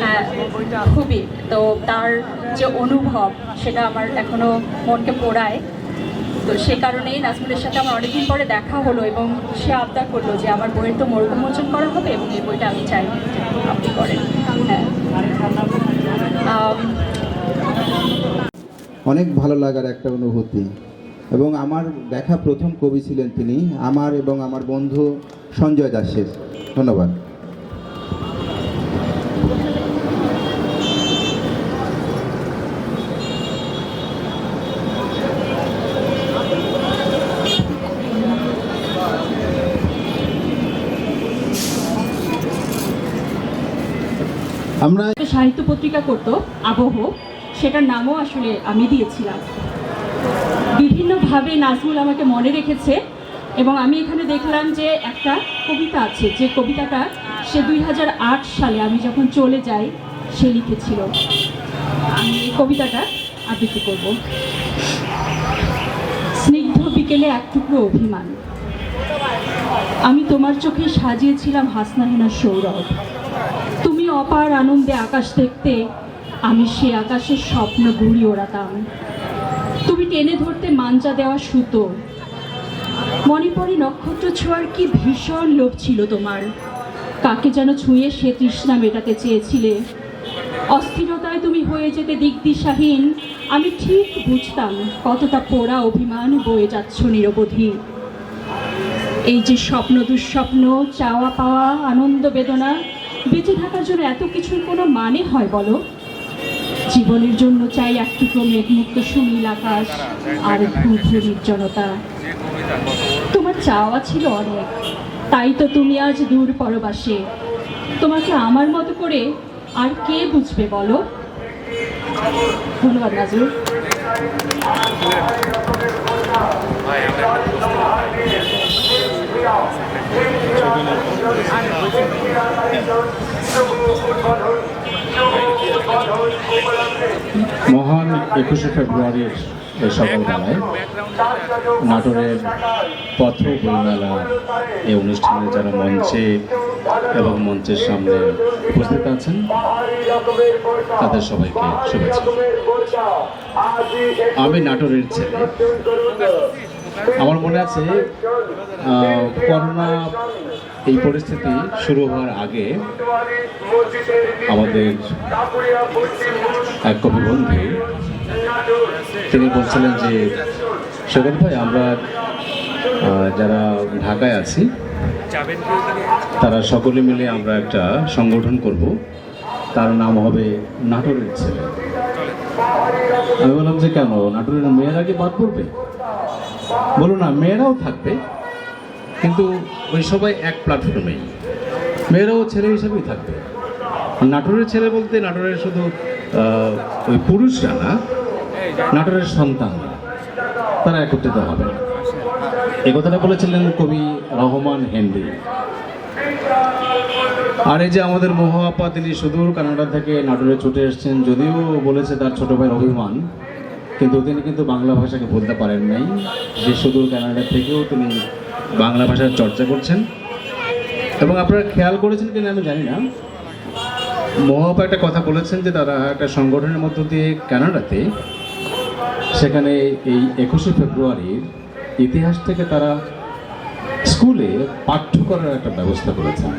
হ্যাঁ খুবই। তো তার যে অনুভব, সেটা আমার এখনও মনকে পোড়ায়। তো সে কারণেই নাজমুলের সাথে আমার অনেকদিন পরে দেখা হলো এবং সে আবদার করল যে আমার বইয়ের তো মোড়ক মোচন করা হবে এবং এই বইটা আমি চাই আপনি করেন। হ্যাঁ। অনেক ভালো লাগার একটা অনুভূতি। এবং আমার দেখা প্রথম কবি ছিলেন তিনি, আমার এবং আমার বন্ধু সঞ্জয় দাসের। ধন্যবাদ। আমরা সাহিত্য পত্রিকা করতো, আবহ, সেটার নামও আসলে আমি দিয়েছিলাম। বিভিন্নভাবে নাজমুল আমাকে মনে রেখেছে এবং আমি এখানে দেখলাম যে একটা কবিতা আছে, যে কবিতাটা সে দুই হাজার আট সালে আমি যখন চলে যাই, সে লিখেছিল। আমি এই কবিতাটা আবৃত্তি করব। স্নিগ্ধ বিকেলে এক টুকরো অভিমান। আমি তোমার চোখে সাজিয়েছিলাম হাসনাহেনা সৌরভ। অপার আনন্দে আকাশ দেখতে, আমি সে আকাশের স্বপ্ন ঘুরি ওড়াতাম তুমি টেনে ধরতে মাঞ্জা দেওয়া সুতো। মনে পড়ে নক্ষত্র ছোঁয়ার কি ভীষণ লোভ ছিল তোমার। কাকে যেন ছুঁয়ে সে তৃষ্ণা মেটাতে চেয়েছিলে। অস্থিরতায় তুমি হয়ে যেতে দিকদিশাহীন আমি ঠিক বুঝতাম কতটা পোড়া অভিমান বয়ে যাচ্ছ নিরবধি। এই যে স্বপ্ন দুঃস্বপ্ন, চাওয়া পাওয়া, আনন্দ বেদনা বেঁচে থাকার জন্য এত কিছুর কোনো মানে হয় বলো? জীবনের জন্য চাই এক টুকরো মেঘমুক্ত সুনীল আকাশ আর ভূভূ নির্জনতা তোমার চাওয়া ছিল অনেক, তাই তো তুমি আজ দূর পরবাসে। তোমাকে আমার মতো করে আর কে বুঝবে বলো? ধন্যবাদ নাজরুল। মহান একুশে ফেব্রুয়ারির এই সকালবেলায় নাটোরের পথ বইমেলা এই অনুষ্ঠানে যারা মঞ্চে এবং মঞ্চের সামনে উপস্থিত আছেন, তাদের সবাইকে শুভেচ্ছা। আমি নাটোরের ছেলে। আমার মনে আছে করোনা এই পরিস্থিতি শুরু হওয়ার আগে আমাদের এক কবি বন্ধু, তিনি বলছিলেন যে, সেগত ভাই, আমরা যারা ঢাকায় আছি, তারা সকলে মিলে আমরা একটা সংগঠন করব। তার নাম হবে নাটোরের ছেলে। আমি বললাম যে, কেন? নাটোরের মেয়েরা কি বাদ পড়বে? বলো না, মেয়েরাও থাকবে, কিন্তু ওই সবাই এক প্ল্যাটফর্মেই মেয়েরাও ছেলে হিসেবেই থাকবে। নাটোরের ছেলে বলতে নাটোরের শুধু ওই পুরুষরা না, নাটোরের সন্তান তারা একত্রিত হবে। এই কথাটা বলেছিলেন কবি রহমান হেনরি। আর এই যে আমাদের মহাপা তিনি সুদূর কানাডা থেকে নাটোরে ছুটে এসেছেন, যদিও বলেছে তার ছোট ভাইয়ের অভিমান। কিন্তু তিনি কিন্তু বাংলা ভাষাকে বলতে পারেন নাই। যে সুদূর কানাডা থেকেও তিনি বাংলা ভাষার চর্চা করছেন। এবং আপনারা খেয়াল করেছেন কিনা আমি জানি না। মহাপা একটা কথা বলেছেন যে তারা একটা সংগঠনের মধ্য দিয়ে কানাডাতে সেখানে এই একুশে ফেব্রুয়ারির ইতিহাস থেকে তারা স্কুলে পাঠ্য করার একটা ব্যবস্থা করেছেন।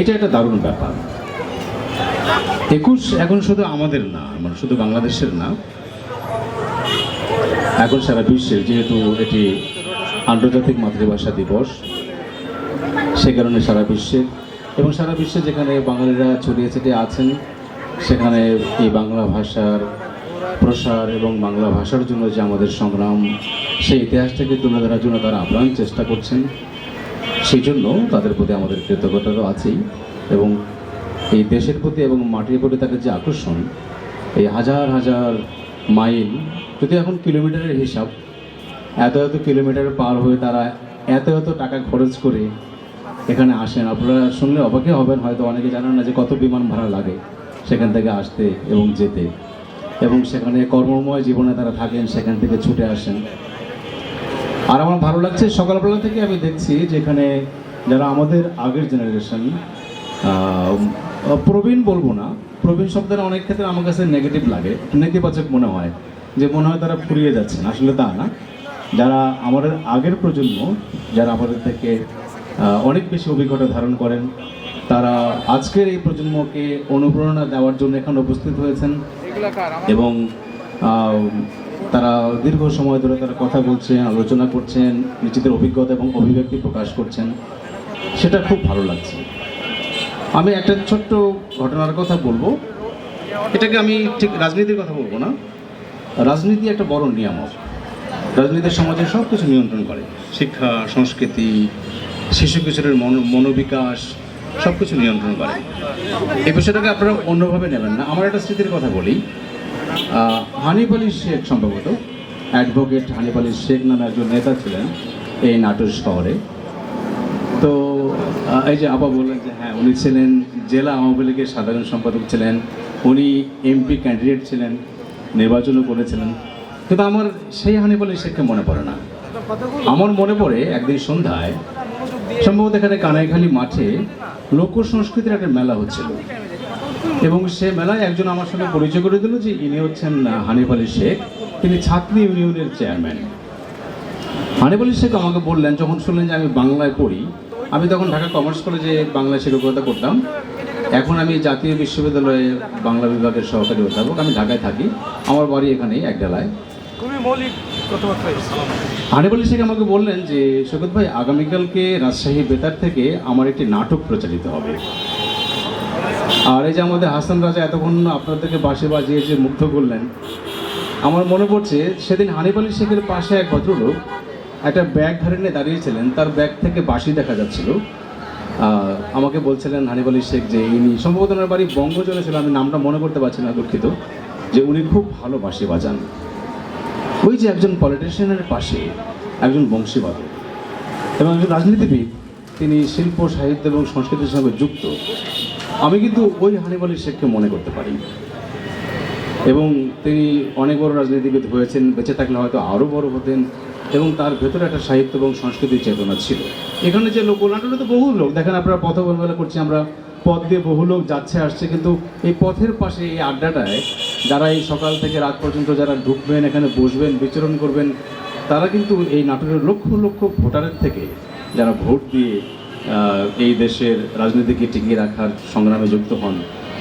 এটা একটা দারুণ ব্যাপার। একুশ এখন শুধু আমাদের না মানে শুধু বাংলাদেশের না, এখন সারা বিশ্বের যেহেতু এটি আন্তর্জাতিক মাতৃভাষা দিবস, সে কারণে সারা বিশ্বে, এবং সারা বিশ্বে যেখানে বাঙালিরা ছড়িয়ে ছিটিয়ে আছেন, সেখানে এই বাংলা ভাষার প্রসার এবং বাংলা ভাষার জন্য যে আমাদের সংগ্রাম, সেই ইতিহাসটাকে তুলে ধরার জন্য তারা আপ্রাণ চেষ্টা করছেন সেই জন্য তাদের প্রতি আমাদের কৃতজ্ঞতা আছেই, এবং এই দেশের প্রতি এবং মাটির প্রতি তাদের যে আকর্ষণ, এই হাজার হাজার মাইল, যদি এখন কিলোমিটারের হিসাব, এত এত কিলোমিটার পার হয়ে তারা এত এত টাকা খরচ করে এখানে আসেন। আপনারা শুনলে অবাকে হবেন, হয়তো অনেকে জানেন না যে কত বিমান ভাড়া লাগে সেখান থেকে আসতে এবং যেতে। এবং সেখানে কর্মময় জীবনে তারা থাকেন, সেখান থেকে ছুটে আসেন। আর আমার ভালো লাগছে, সকালবেলা থেকে আমি দেখছি যেখানে যারা আমাদের আগের জেনারেশন প্রবীণ বলব না। প্রবীণ শব্দটা অনেক ক্ষেত্রে আমার কাছে নেগেটিভ লাগে। নেতিবাচক মনে হয়। যে মনে হয় তারা ফুরিয়ে যাচ্ছেন। আসলে তা না। যারা আমাদের আগের প্রজন্ম, যারা আমাদের থেকে অনেক বেশি অভিজ্ঞতা ধারণ করেন, তারা আজকের এই প্রজন্মকে অনুপ্রেরণা দেওয়ার জন্য এখানে উপস্থিত হয়েছেন। এবং তারা দীর্ঘ সময় ধরে তারা কথা বলছেন, আলোচনা করছেন, নিজেদের অভিজ্ঞতা এবং অভিব্যক্তি প্রকাশ করছেন। সেটা খুব ভালো লাগছে। আমি একটা ছোট্ট ঘটনার কথা বলব। এটাকে আমি ঠিক রাজনীতির কথা বলব না। রাজনীতি একটা বড় নিয়ামক। রাজনীতি সমাজের সব কিছু নিয়ন্ত্রণ করে। শিক্ষা, সংস্কৃতি, শিশু কিশোরের মন, মনোবিকাশ সব কিছু নিয়ন্ত্রণ করে। এই বিষয়টাকে আপনারা অন্যভাবে নেবেন না। আমার একটা স্মৃতির কথা বলি। হানিফ আলী শেখ সম্ভবত, অ্যাডভোকেট হানিফ আলী শেখ নামে একজন নেতা ছিলেন এই নাটোর শহরে। তো এই যে আপা বললেন যে হ্যাঁ উনি ছিলেন জেলা আওয়ামী লীগের সাধারণ সম্পাদক ছিলেন, উনি এমপি ক্যান্ডিডেট ছিলেন, নির্বাচনও করেছিলেন। কিন্তু আমার সেই আলী শেখকে মনে পড়ে না। আমার মনে পড়ে একদিন সন্ধ্যায়, সম্ভবত এখানে কানাইখালি মাঠে লোক সংস্কৃতির একটা মেলা হচ্ছিল। এবং সে মেলায় একজন আমার সঙ্গে পরিচয় করে দিল যে ইনি হচ্ছেন হানিফ আলী শেখ, তিনি ছাত্রী ইউনিয়নের চেয়ারম্যান হানিফ আলী শেখ আমাকে বললেন যখন শুনলেন যে আমি বাংলায় পড়ি আমি তখন ঢাকা কমার্স কলেজে বাংলায় শিক্ষকতা করতাম। এখন আমি জাতীয় বিশ্ববিদ্যালয়ে বাংলা বিভাগের সহকারী অধ্যাপক। আমি ঢাকায় থাকি। আমার বাড়ি এখানেই এক ডালায় খুবই মৌলিক শেখ আমাকে বললেন যে সৈকত ভাই আগামীকালকে রাজশাহী বেতার থেকে আমার একটি নাটক প্রচারিত হবে। আর এই যে আমাদের হাসান রাজা এতক্ষণ আপনাদেরকে বাসে বাজিয়ে যে মুগ্ধ করলেন আমার মনে পড়ছে সেদিন হানিফ আলী শেখের পাশে এক ভদ্রলোক একটা ব্যাগ ধরে নিয়ে দাঁড়িয়েছিলেন, তার ব্যাগ থেকে বাঁশি দেখা যাচ্ছিল। আমাকে বলছিলেন হানিফ আলী শেখ যে ইনি সম্ভবত ওনার বাড়ি বঙ্গজনে ছিল, আমি নামটা মনে করতে পারছি না, দুঃখিত। যে উনি খুব ভালো বাঁশি বাজান। ওই যে একজন পলিটিশিয়ানের পাশে একজন বংশীবাদক এবং একজন রাজনীতিবিদ, তিনি শিল্প, সাহিত্য এবং সংস্কৃতির সঙ্গে যুক্ত। আমি কিন্তু ওই হানিফ আলী শেখকে মনে করতে পারি। এবং তিনি অনেক বড় রাজনীতিবিদ হয়েছেন, বেঁচে থাকলে হয়তো আরও বড় হতেন। এবং তার ভেতরে একটা সাহিত্য এবং সংস্কৃতির চেতনা ছিল। এখানে যে লোক নাটোরে তো বহু লোক। দেখেন, আপনারা পথ বলবেলা করছি, আমরা পথ দিয়ে বহু লোক যাচ্ছে, আসছে, কিন্তু এই পথের পাশে, এই আড্ডাটায় যারা এই সকাল থেকে রাত পর্যন্ত যারা ঢুকবেন, এখানে বসবেন, বিচরণ করবেন, তারা কিন্তু এই নাটোরের লক্ষ লক্ষ ভোটারের থেকে যারা ভোট দিয়ে এই দেশের রাজনীতিকে টিকিয়ে রাখার সংগ্রামে যুক্ত হন,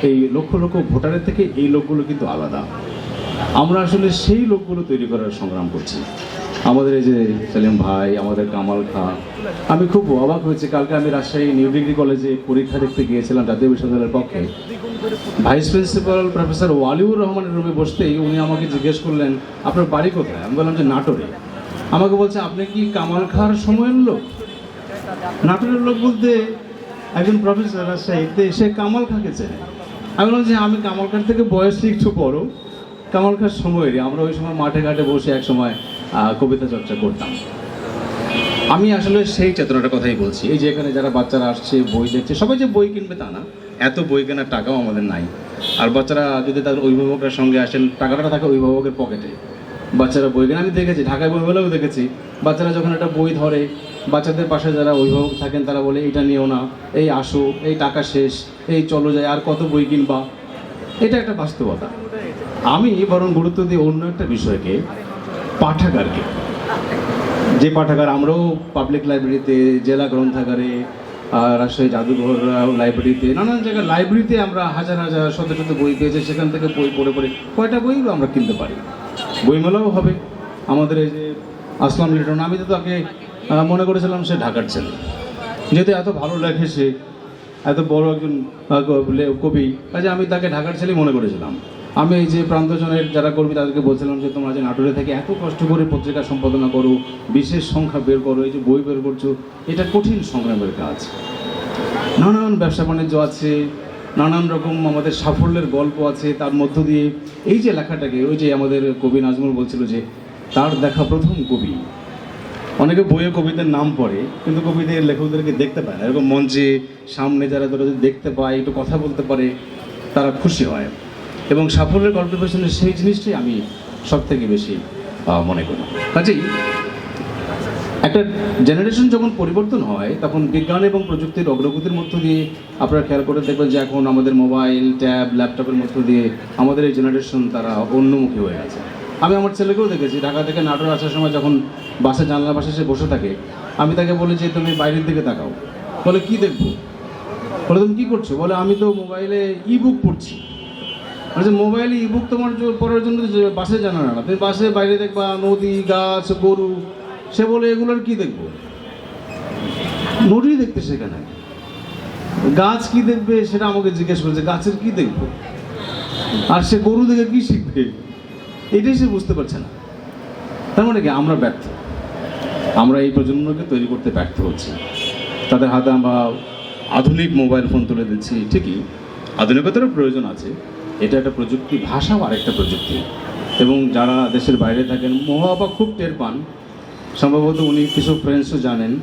এই লক্ষ লক্ষ ভোটারের থেকে এই লোকগুলো কিন্তু আলাদা। আমরা আসলে সেই লোকগুলো তৈরি করার সংগ্রাম করছি। আমাদের এই যে সেলিম ভাই, আমাদের কামাল খা, আমি খুব অবাক হয়েছি। কালকে আমি রাজশাহী নিউ ডিগ্রি কলেজে পরীক্ষা দেখতে গিয়েছিলাম জাতীয় বিশ্ববিদ্যালয়ের পক্ষে। ভাইস প্রিন্সিপাল প্রফেসর ওয়ালিউর রহমানের রুমে বসতেই উনি আমাকে জিজ্ঞেস করলেন, আপনার বাড়ি কোথায়? আমি বললাম যে, নাটোরে। আমাকে বলছে, আপনি কি কামাল খার সময়ের লোক? নাটোরের লোক বলতে একজন প্রফেসর রাজশাহীতে, সে কামাল খাকে চেনে। আমি বললাম যে, আমি কামাল খান থেকে বয়সে একটু বড়। কামাল খার সময়েরই। আমরা ওই সময় মাঠে ঘাটে বসে এক সময় কবিতা চর্চা করতাম। আমি আসলে সেই চেতনাটার কথাই বলছি। এই যে এখানে যারা বাচ্চারা আসছে, বই দেখছে, সবাই যে বই কিনবে তা না। এত বই কেনার টাকাও আমাদের নাই। আর বাচ্চারা যদি তাদের অভিভাবকের সঙ্গে আসেন, টাকাটা থাকে অভিভাবকের পকেটে। বাচ্চারা বই কেনে, আমি দেখেছি, ঢাকায় বই হলেও দেখেছি। বাচ্চারা যখন একটা বই ধরে, বাচ্চাদের পাশে যারা অভিভাবক থাকেন, তারা বলে, এটা নিও না, এই আসো, এই টাকা শেষ, এই চলো যায় আর কত বই কিনবা? এটা একটা বাস্তবতা। আমি বরং গুরুত্ব দিই অন্য একটা বিষয়কে পাঠাগারকে। যে পাঠাগার আমরাও পাবলিক লাইব্রেরিতে জেলা গ্রন্থাগারে রাজশাহী জাদুঘর লাইব্রেরিতে নানান জায়গায় লাইব্রেরিতে আমরা হাজার হাজার, শত শত বই পেয়েছি। সেখান থেকে বই পড়ে পড়ে কয়টা বই আমরা কিনতে পারি। বইমেলাও হবে। আমাদের এই যে আসলাম লিটন, আমি তো তাকে মনে করেছিলাম সে ঢাকার ছেলে। যেহেতু এত ভালো লেখে সে, এত বড় একজন কবি কাজে আমি তাকে ঢাকার ছেলেই মনে করেছিলাম। আমি এই যে প্রান্তজনের যারা কর্মী, তাদেরকে বলছিলাম যে তোমরা যে নাটোরে থেকে এত কষ্ট করে পত্রিকা সম্পাদনা করো, বিশেষ সংখ্যা বের করো, এই যে বই বের করছ, এটা কঠিন সংগ্রামের কাজ। নানান ব্যবসা বাণিজ্য আছে, নানান রকম আমাদের সাফল্যের গল্প আছে, তার মধ্য দিয়ে এই যে লেখাটাকে, ওই যে আমাদের কবি নাজমুল বলছিল যে, তার দেখা প্রথম কবি। অনেকে বইয়ে কবিদের নাম পড়ে, কিন্তু কবিদের লেখকদেরকে দেখতে পায় না। এরকম মঞ্চে সামনে যারা ধরো দেখতে পায়, একটু কথা বলতে পারে, তারা খুশি হয়। এবং সাফল্যের গল্পের পেছনে সেই জিনিসটাই আমি সব থেকে বেশি মনে করি। কাজেই একটা জেনারেশন যখন পরিবর্তন হয়, তখন বিজ্ঞান এবং প্রযুক্তির অগ্রগতির মধ্য দিয়ে আপনারা খেয়াল করে দেখবেন যে এখন আমাদের মোবাইল, ট্যাব, ল্যাপটপের মধ্য দিয়ে আমাদের এই জেনারেশন তারা অন্যমুখী হয়ে গেছে। আমি আমার ছেলেকেও দেখেছি, ঢাকা থেকে নাটোর আসার সময় যখন বাসে জানলা বাসে সে বসে থাকে, আমি তাকে বলি যে, তুমি বাইরের দিকে তাকাও। বলে, কি দেখব? বলে, তুমি কী করছ? বলে, আমি তো মোবাইলে ই বুক পড়ছি। বলছে মোবাইলে ই বুক তোমার জন্য- পড়ার জন্য বাসে জানা না। তুমি বাসে বাইরে দেখবা, নদী, গাছ, গরু, সে বলে এগুলোর কি দেখব? নদী দেখতে সেখানে। গাছ কি দেখবে সেটা আমাকে জিজ্ঞেস করছে, গাছের কি দেখব? আর সে গরু দেখে কি শিখবে? এটাই সে বুঝতে পারছে না। তার মানে কি, আমরা ব্যর্থ। আমরা এই প্রজন্মকে তৈরি করতে ব্যর্থ হচ্ছি। তাদের হাতে আমরা আধুনিক মোবাইল ফোন তুলে দিচ্ছি, ঠিকই। আধুনিকতারও প্রয়োজন আছে। এটা একটা প্রযুক্তি ভাষাও আরেকটা প্রযুক্তি। এবং যারা দেশের বাইরে থাকেন, মহাবা খুব টের পান। সম্ভবত উনি কিছু ফ্রেন্ডসও জানেন।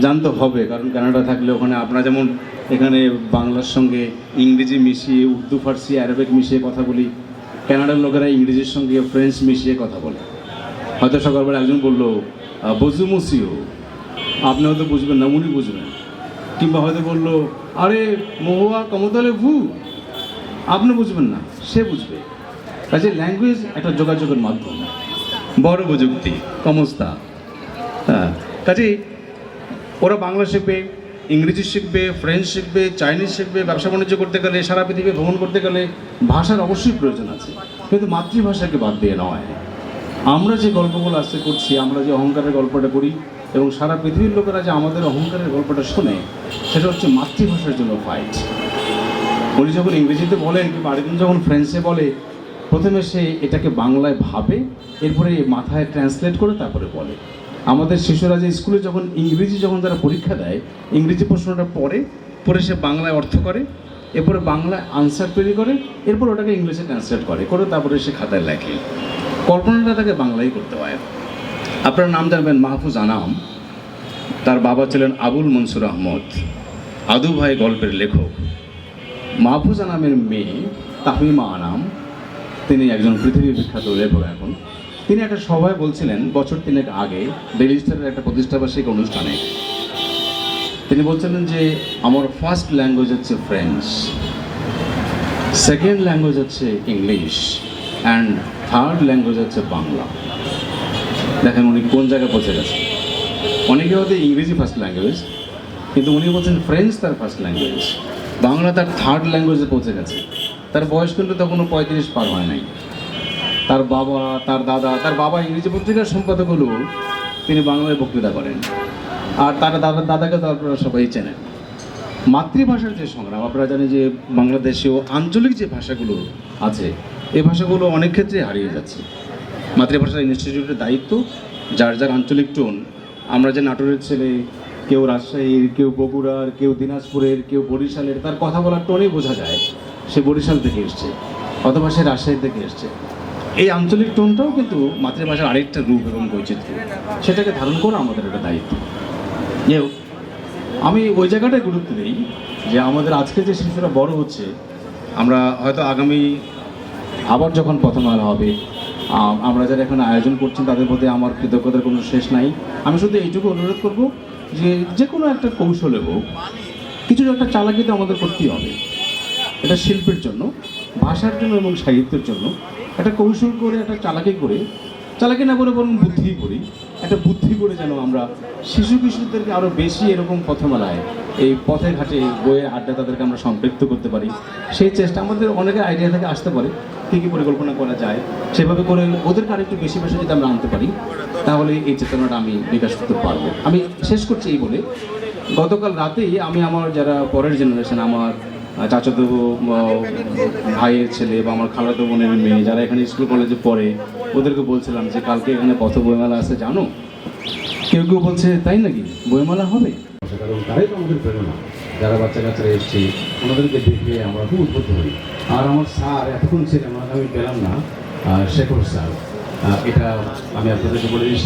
জানতে হবে, কারণ কানাডা থাকলে ওখানে আপনারা যেমন এখানে বাংলার সঙ্গে ইংরেজি মিশিয়ে, উর্দু, ফার্সি অ্যারাবিক মিশিয়ে কথা বলি, কানাডার লোকেরা ইংরেজির সঙ্গে ফ্রেঞ্চ মিশিয়ে কথা বলে। হয়তো সকালবেলা একজন বলল বজু মুসিও। আপনি হয়তো বুঝবেন না, উনি বুঝবেন। কিংবা হয়তো বলল, আরে, মহুয়া কমতলে ভু। আপনি বুঝবেন না, সে বুঝবে। কাজে ল্যাঙ্গুয়েজ একটা যোগাযোগের মাধ্যম। বড় প্রযুক্তি, কমস্তা। হ্যাঁ কাজে ওরা বাংলা শিখবে, ইংরেজি শিখবে ফ্রেঞ্চ শিখবে চাইনিজ শিখবে, ব্যবসা বাণিজ্য করতে গেলে, সারা পৃথিবী ভ্রমণ করতে গেলে ভাষার অবশ্যই প্রয়োজন আছে। কিন্তু মাতৃভাষাকে বাদ দিয়ে নয়। আমরা যে গল্পগুলো আজকে করছি, আমরা যে অহংকারের গল্পটা করি, এবং সারা পৃথিবীর লোকেরা যে আমাদের অহংকারের গল্পটা শোনে, সেটা হচ্ছে মাতৃভাষার জন্য ফাইট উনি যখন ইংরেজিতে বলেন কিংবা আরেকজন যখন ফ্রেঞ্চে বলে, প্রথমে সে এটাকে বাংলায় ভাবে, এরপরে মাথায় ট্রান্সলেট করে তারপরে বলে। আমাদের শিশুরা যে স্কুলে যখন ইংরেজি যখন তারা পরীক্ষা দেয়, ইংরেজি প্রশ্নটা পড়ে, পরে সে বাংলায় অর্থ করে, এরপরে বাংলায় আনসার তৈরি করে, এরপর ওটাকে ইংলিশে ট্রান্সলেট করে করে তারপরে সে খাতায় লেখে। কল্পনাটা তাকে বাংলাই করতে হয়। আপনার নাম জানবেন মাহফুজ আনাম। তার বাবা ছিলেন আবুল মনসুর আহমদ। আদু ভাই গল্পের লেখক। মাহফুজ নামের মেয়ে তাহমিমা আনাম, তিনি একজন পৃথিবী বিখ্যাত লেখক এখন। তিনি একটা সভায় বলছিলেন, বছর তিনেক আগে ডেলি স্টারের একটা প্রতিষ্ঠাবার্ষিক অনুষ্ঠানে। তিনি বলছিলেন যে, আমার ফার্স্ট ল্যাঙ্গুয়েজ হচ্ছে ফ্রেঞ্চ সেকেন্ড ল্যাঙ্গুয়েজ হচ্ছে ইংলিশ অ্যান্ড থার্ড ল্যাঙ্গুয়েজ হচ্ছে বাংলা। দেখেন উনি কোন জায়গায় পৌঁছে গেছেন। অনেকে হয়তো ইংরেজি ফার্স্ট ল্যাঙ্গুয়েজ কিন্তু উনি বলছেন ফ্রেঞ্চ তার ফার্স্ট ল্যাঙ্গুয়েজ বাংলা তার থার্ড ল্যাঙ্গুয়েজে পৌঁছে গেছে। তার বয়স কিন্তু তখনও পঁয়ত্রিশ পার হয় নাই। তার বাবা, তার দাদা, তার বাবা ইংরেজি পত্রিকার সম্পাদক হলেও তিনি বাংলায় বক্তৃতা করেন। আর তার দাদা, দাদাকে তো আপনারা সবাই চেনেন। মাতৃভাষার যে সংগ্রাম, আপনারা জানেন যে বাংলাদেশেও আঞ্চলিক যে ভাষাগুলো আছে এই ভাষাগুলো অনেক ক্ষেত্রে হারিয়ে যাচ্ছে। মাতৃভাষা ইনস্টিটিউটের দায়িত্ব, যার যার আঞ্চলিক টোন আমরা যে নাটোরের ছেলে কেউ রাজশাহীর কেউ বগুড়ার কেউ দিনাজপুরের কেউ বরিশালের তার কথা বলার টোনেই বোঝা যায় সে বরিশাল থেকে এসছে অথবা সে রাজশাহী থেকে এসছে। এই আঞ্চলিক টোনটাও কিন্তু মাতৃভাষার আরেকটা রূপ এবং বৈচিত্র্য। সেটাকে ধারণ করা আমাদের একটা দায়িত্ব। হোক, আমি ওই জায়গাটায় গুরুত্ব দিই যে আমাদের আজকে যে শিশুরা বড় হচ্ছে আমরা হয়তো আগামী আবার যখন প্রথম আলো হবে আমরা যারা এখন আয়োজন করছেন তাদের প্রতি আমার কৃতজ্ঞতার কোনো শেষ নাই। আমি শুধু এইটুকু অনুরোধ করব যে যে কোনো একটা কৌশলে হোক, কিছু একটা চালাকি তো আমাদের করতেই হবে। এটা শিল্পের জন্য, ভাষার জন্য এবং সাহিত্যের জন্য। একটা কৌশল করে, একটা চালাকি করে, চালাকি না করে বরং বুদ্ধি করি। একটা বুদ্ধি করে যেন আমরা শিশু কিশোরদেরকে আরও বেশি এরকম পথমেলায়, এই পথে ঘাটে বইয়ে আড্ডা তাদেরকে আমরা সম্পৃক্ত করতে পারি। সেই চেষ্টা আমাদের অনেকে আইডিয়া থেকে আসতে পারে, কী কী পরিকল্পনা করা যায়। সেভাবে করে ওদেরকে আরেকটু বেশি বেশি যদি আমরা আনতে পারি, তাহলে এই চেতনাটা আমি বিকাশ করতে পারব। আমি শেষ করছি এই বলে। গতকাল রাতেই আমি আমার যারা পরের জেনারেশন আমার চাচাতো ভাইয়ের ছেলে, বা আমার খালাতো বোনের মেয়ে, যারা এখানে স্কুল কলেজে পড়ে ওদেরকে বলছিলাম যে কালকে এখানে কত বইমেলা আছে, জানো? কেউ কেউ বলছে, তাই নাকি? বইমেলা হবে? কারণ তারাই তো আমাদের প্রেরণা। যারা বাচ্চা কাচ্চারা এসছে ওনাদেরকে দেখে আমরা খুব উদ্বুদ্ধ হই। আর আমার স্যার, এতক্ষণ ছিলেন আমি পেলাম না শেখর স্যার। এটা আমি আপনাদেরকে বলে শেখর